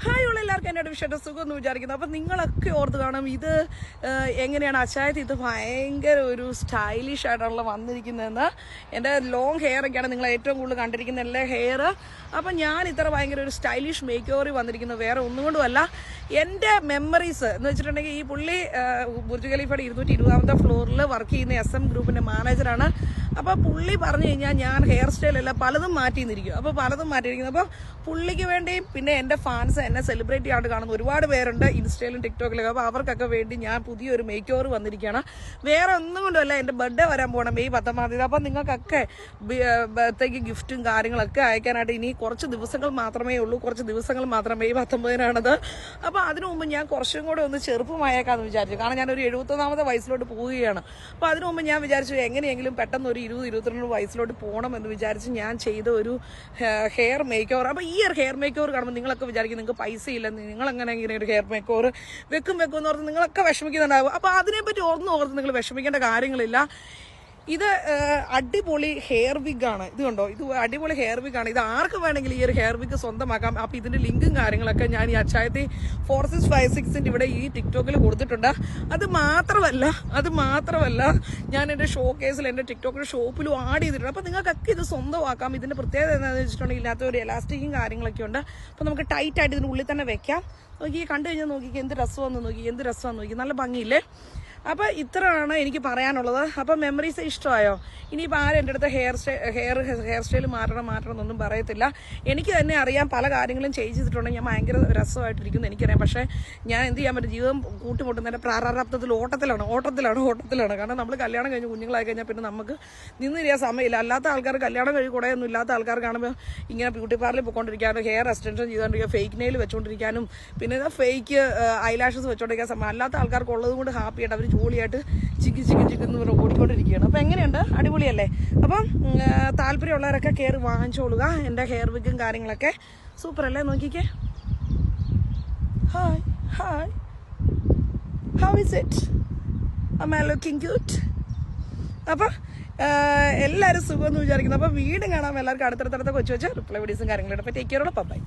Hi ഉള്ള എല്ലാവർക്കും എന്നോട് വിഷയത്തെ സുഖം എന്ന് വിചാരിക്കുന്നു. അപ്പം നിങ്ങളൊക്കെ ഓർത്ത് കാണും ഇത് എങ്ങനെയാണ് അച്ചായത്? ഇത് ഭയങ്കര ഒരു സ്റ്റൈലിഷ് ആയിട്ടുള്ള വന്നിരിക്കുന്നതെന്ന്. എന്റെ ലോങ് ഹെയർ ഒക്കെയാണ് നിങ്ങൾ ഏറ്റവും കൂടുതൽ കണ്ടിരിക്കുന്ന എല്ലാ ഹെയർ അപ്പം ഞാൻ ഇത്ര ഭയങ്കര ഒരു സ്റ്റൈലിഷ് മേക്ക് ഓവറി വന്നിരിക്കുന്നത് വേറെ ഒന്നുകൊണ്ടുമല്ല എന്റെ മെമ്മറീസ് എന്ന് വെച്ചിട്ടുണ്ടെങ്കിൽ ഈ പുള്ളി ബുർജ് ഖലീഫയുടെ ഇരുന്നൂറ്റി ഇരുപതാമത്തെ ഫ്ലോറിൽ വർക്ക് ചെയ്യുന്ന എസ് എം ഗ്രൂപ്പിന്റെ മാനേജറാണ് അപ്പോൾ പുള്ളി പറഞ്ഞു കഴിഞ്ഞാൽ ഞാൻ ഹെയർ സ്റ്റൈലല്ല പലതും മാറ്റി നിന്നിരിക്കും അപ്പോൾ പലതും മാറ്റിയിരിക്കുന്നു. അപ്പോൾ പുള്ളിക്ക് വേണ്ടി പിന്നെ എന്റെ ഫാൻസ് എന്നെ സെലിബ്രേറ്റ് ചെയ്യാണ്ട് കാണുന്നത്. ഒരുപാട് പേരുണ്ട് ഇൻസ്റ്റയിലും ടിക്ടോക്കിലൊക്കെ. അപ്പോൾ അവർക്കൊക്കെ വേണ്ടി ഞാൻ പുതിയൊരു മേക്ക് ഓവർ വന്നിരിക്കുകയാണ്. വേറെ ഒന്നും കൊണ്ടുമല്ല എന്റെ ബർത്ത്ഡേ വരാൻ പോകണം മെയ് പത്തൊമ്പതാം തീയതി. അപ്പോൾ നിങ്ങൾക്കൊക്കെ ബർത്ത്ഡേക്ക് ഗിഫ്റ്റും കാര്യങ്ങളൊക്കെ അയക്കാനായിട്ട് ഇനി കുറച്ച് ദിവസങ്ങൾ മാത്രമേ ഉള്ളൂ. കുറച്ച് ദിവസങ്ങൾ മാത്രം മെയ് പത്തൊമ്പതിനാണത്. അപ്പോൾ അതിനു മുമ്പ് ഞാൻ കുറച്ചും കൂടെ ഒന്ന് ചെറുപ്പമായേക്കാന്ന് വിചാരിച്ചു. കാരണം ഞാൻ ഒരു എഴുപത്തൊന്നാമത്തെ വയസ്സിലോട്ട് പോവുകയാണ്. അപ്പോൾ അതിനു മുമ്പ് ഞാൻ വിചാരിച്ചു എങ്ങനെയെങ്കിലും പെട്ടെന്ന് ഒരു ഇരുപത് ഇരുപത്തിരണ്ട് വയസ്സിലോട്ട് പോകണം എന്ന് വിചാരിച്ച് ഞാൻ ചെയ്ത ഒരു ഹെയർ മേക്ക് ഓവർ അപ്പോൾ ഈ ഒരു ഹെയർ മേക്ക് ഓവർ കാണുമ്പോൾ നിങ്ങളൊക്കെ വിചാരിക്കും നിങ്ങൾക്ക് പൈസ ഇല്ലെന്ന് നിങ്ങൾ എങ്ങനെ ഇങ്ങനെ ഒരു ഹെയർ മേക്ക് ഓവർ വെക്കും വെക്കും എന്ന് ഓർത്ത് നിങ്ങളൊക്കെ വിഷമിക്കുന്നുണ്ടാവും. അപ്പോൾ അതിനെപ്പറ്റി ഓർന്ന് ഓർത്ത് നിങ്ങൾ വിഷമിക്കേണ്ട കാര്യങ്ങളില്ല. ഇത് അടിപൊളി ഹെയർ വിഗ് ആണ്. ഇത് കണ്ടോ? ഇത് അടിപൊളി ഹെയർ വിഗ് ആണ്. ഇത് ആർക്ക് വേണമെങ്കിലും ഈ ഒരു ഹെയർ വിഗ് സ്വന്തമാക്കാം. അപ്പൊ ഇതിന്റെ ലിങ്കും കാര്യങ്ങളൊക്കെ ഞാൻ ഈ അച്ചായത്തി ഫോർ സിക്സ് ഫൈവ് സിക്സിന്റെ ഇവിടെ ഈ ടിക്ടോക്കിൽ കൊടുത്തിട്ടുണ്ട്. അത് മാത്രമല്ല അത് മാത്രമല്ല ഞാൻ എന്റെ ഷോ കേസിൽ എന്റെ ടിക്ടോക്കിൽ ഷോപ്പിലും ആഡ് ചെയ്തിട്ടുണ്ട്. അപ്പൊ നിങ്ങൾക്കൊക്കെ ഇത് സ്വന്തമാക്കാം. ഇതിന്റെ പ്രത്യേകത എന്താണെന്ന് വെച്ചിട്ടുണ്ടെങ്കിൽ ഇതിനകത്ത് ഒരു എലാസ്റ്റിക്കും കാര്യങ്ങളൊക്കെ ഉണ്ട്. അപ്പൊ നമുക്ക് ടൈറ്റ് ആയിട്ട് ഇതിനുള്ളിൽ തന്നെ വെക്കാം. നോക്കി കണ്ടു കഴിഞ്ഞാൽ നോക്കി എന്ത് രസമാണെന്ന് നോക്കി എന്ത് രസമാണെന്ന് നോക്കി നല്ല ഭംഗിയില്ലേ? അപ്പോൾ ഇത്രയാണ് എനിക്ക് പറയാനുള്ളത്. അപ്പോൾ മെമ്മറീസ് ഇഷ്ടമായോ? ഇനിയിപ്പോൾ ആരും എന്റെ അടുത്ത് hair style hair hair style മാറ്റണം മാറ്റണം എന്നൊന്നും പറയത്തില്ല. എനിക്ക് തന്നെ അറിയാം പല കാര്യങ്ങളും ചേഞ്ച് ചെയ്തിട്ടുണ്ടെങ്കിൽ ഞാൻ ഭയങ്കര രസമായിട്ടിരിക്കുന്നു എനിക്കറിയാം. പക്ഷേ ഞാൻ എന്ത് ചെയ്യാൻ പറ്റും? ജീവിതം കൂട്ടിമുട്ടുന്നതിന്റെ പ്രാരാബ്ദത്തിൽ ഓട്ടത്തിലാണ് ഓട്ടത്തിലാണ് ഓട്ടത്തിലാണ്. കാരണം നമ്മൾ കല്യാണം കഴിഞ്ഞ് കുഞ്ഞുങ്ങളായി കഴിഞ്ഞാൽ പിന്നെ നമുക്ക് നിന്നിരിക്കാൻ സമയമില്ല. അല്ലാത്ത ആൾക്കാർ കല്യാണം കഴിഞ്ഞ് കൂടെ ഒന്നും ഇല്ലാത്ത ആൾക്കാർ കാണുമ്പോൾ ഇങ്ങനെ ബ്യൂട്ടി പാർലറിൽ പോയിക്കൊണ്ടിരിക്കാനും ഹെയർ എക്സ്റ്റൻഷൻ ചെയ്തുകൊണ്ടിരിക്കുക ഫേക്ക് നെയിൽ വെച്ചുകൊണ്ടിരിക്കാനും പിന്നെ ഫേക്ക് ഐലാഷസ് വെച്ചുകൊണ്ടിരിക്കാൻ സമയം. അല്ലാത്ത ആൾക്കാർക്ക് ഉള്ളത് കൊണ്ട് ഹാപ്പി ആയിട്ട് അവർ ജോളിയായിട്ട് ചിക്കി ചിക്കി ചിക്കി എന്ന് പറഞ്ഞ് ഓടിക്കൊണ്ടിരിക്കുകയാണ്. അപ്പം എങ്ങനെയുണ്ട്? അടിപൊളിയല്ലേ? അപ്പം താല്പര്യമുള്ളവരൊക്കെ കയറി വാങ്ങിച്ചോളുക. എന്റെ ഹെയർ വിഗും കാര്യങ്ങളൊക്കെ സൂപ്പർ അല്ലേ നോക്കിക്കേ hi hi how is it I looking good? അപ്പം എല്ലാവരും സുഖമെന്ന് വിചാരിക്കുന്നു. അപ്പം വീടും കാണാം. എല്ലാവർക്കും അടുത്തടുത്തടുത്ത കൊച്ചു വെച്ച് റിപ്ലൈ വീഡിയോസും കാര്യങ്ങളും അപ്പോൾ ടേക്ക് കെയറോടെ ബൈ